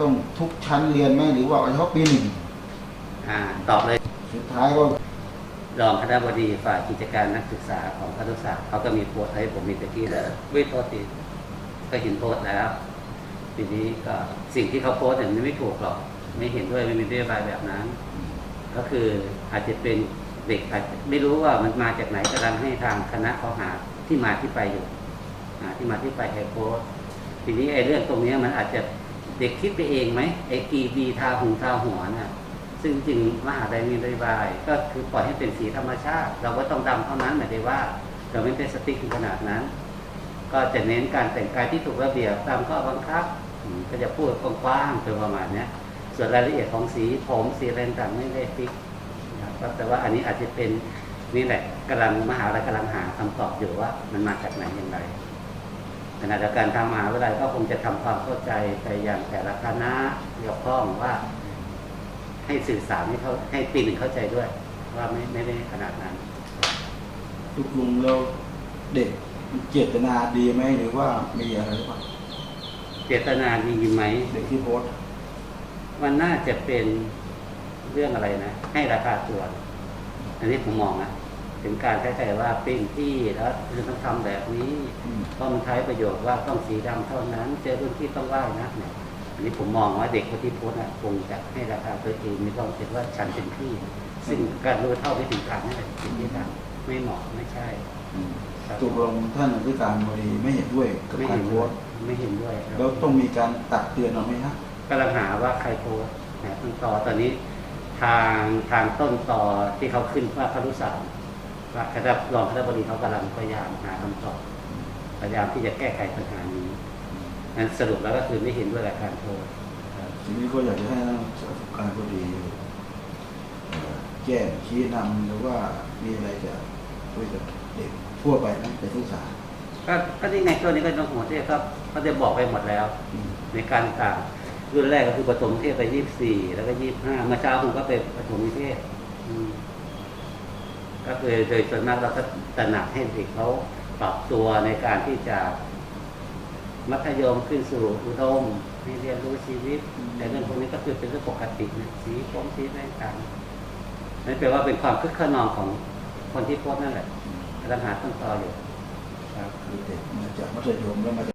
ต้องทุกชั้นเรียนไหมหรือว่าเฉพาะปีหนึ่งอ่าตอบเลยสุดท้ายก็รองคณะบดีฝ่ายกิจการนักศึกษาของคณะศึกษาสตร์เขาก็มีโพสต์ให้ผมมีตะกี้แล้วไม่โทษทีก็เห็นโพสต์แล้วทีนี้ก็สิ่งที่เขาโพสต์เนี่ยมันไม่ถูกหรอก ไม่เห็นด้วยไม่มีนโยบายแบบนั้น ก็คืออาจจะเป็นเด็กอาจจะไม่รู้ว่ามันมาจากไหนกำลังให้ทางคณะเขาหาที่มาที่ไปอยู่หาที่มาที่ไปใครโพสต์ทีนี้ไอ้เรื่องตรงเนี้ยมันอาจจะ เด็กคิดไปเองไหมไอ้กีบีทาหูทาหัวน่ะซึ่งจริงมหาลัยมีนโยบาย ก็คือปล่อยให้เป็นสีธรรมชาติ เราก็ต้องดำเท่านั้นหมายถึงว่าเราไม่ได้สติ๊กขนาดนั้น ก็จะเน้นการแต่งกายที่ถูกระเบียบตามข้อบังคับ ก็จะพูดกว้างๆเป็นประมาณเนี้ยส่วนรายละเอียดของสีผมสีอะไรต่างไม่ได้ฟิกนะครับแต่ว่าอันนี้อาจจะเป็นนี่แหละกำลังมหาลัยกำลังหาคำตอบอยู่ว่ามันมาจากไหนอย่างไร ณะเดียวกันทางมหาวิทยาลัยก็คงจะทำความเข้าใจไปยังแต่ละคณะเกี่ยวข้องว่า ให้สื่อสารให้เขาให้ปีหนึ่งเข้าใจด้วย ว่าไม่ไม่ได้ขนาดนั้นทุกลุงแล้วเด็กเจตนาดีไหมหรือว่ามีอะไรหรือเปล่าเจตนาดีไหมเด็กที่โพสต์มันน่าจะเป็นเรื่องอะไรนะ ให้ราคาตัว อันนี้ผมมองนะ ถึงการใช้ใจว่าเป็นที่แล้วคือต้องทำแบบนี้อืมเพราะมันใช้ประโยชน์ว่าต้องสีดำเท่านั้น เจอรุ่นที่ต้องไหว้นะเนี่ยอันนี้ผมมองว่าเด็กคนที่โพสต์น่ะคงจะให้ราคาตัวเองไม่ต้องคิดว่าฉันเป็นพี่ ซึ่งการรู้เท่าไม่ถึงการนั่นแหละสิ่งที่ทำไม่เหมาะไม่ใช่อืมครับตกลงท่านอธิการบดีไม่เห็นด้วยกับไม่กาเห็รนโพด้วสยต์ไม่เห็นด้วยครับแล้วต้องมีการตักเตือนเราไหมฮะกำลังหาว่าใครโพสต์นะต้นต่อตอนนี้ทางทางต้นต่อที่เขาขึ้นว่าเขารู้สาร ว่าคณะรองคณะบดีเขากำลังพยายามหาคำตอบพยายามที่จะแก้ไขปัญหานี้นั้นสรุปแล้วก็คือไม่เห็นด้วยกับการโพสต์ครับทีนี้ก็อยากจะให้ท่านอธิการบดีเอ่อแจ้งชี้นำหรือว่ามีอะไรจะช่วยกับเด็กทั่วไปนะไปศึกษาก็ก็นี่ไงตัวนี้ก็ต้องหัวเทพครับเขาจะบอกไปหมดแล้วอืมในการต่างรุ่นแรกก็คือปฐมเทพไปยี่สิบสี่แล้วก็ยี่สิบห้าเมื่อเช้าผมก็เป็นปฐมนิเทศอืม ก็คือโดยส่วนมากเราก็ตระหนักให้เด็กเขาปรับตัวในการที่จะ มัธยมขึ้นสู่อุดมให้เรียนรู้ชีวิตแต่เรื่องพวกนี้ก็คือเป็นเรื่องปกตินะสีผมสีอะไรต่างๆนั่นแปลว่าเป็นความคึกขนองของคนที่โพสต์นั่นแหละกำลังหาต้นตออยู่ ครับคือเด็กมาจากมัธยมแล้วมา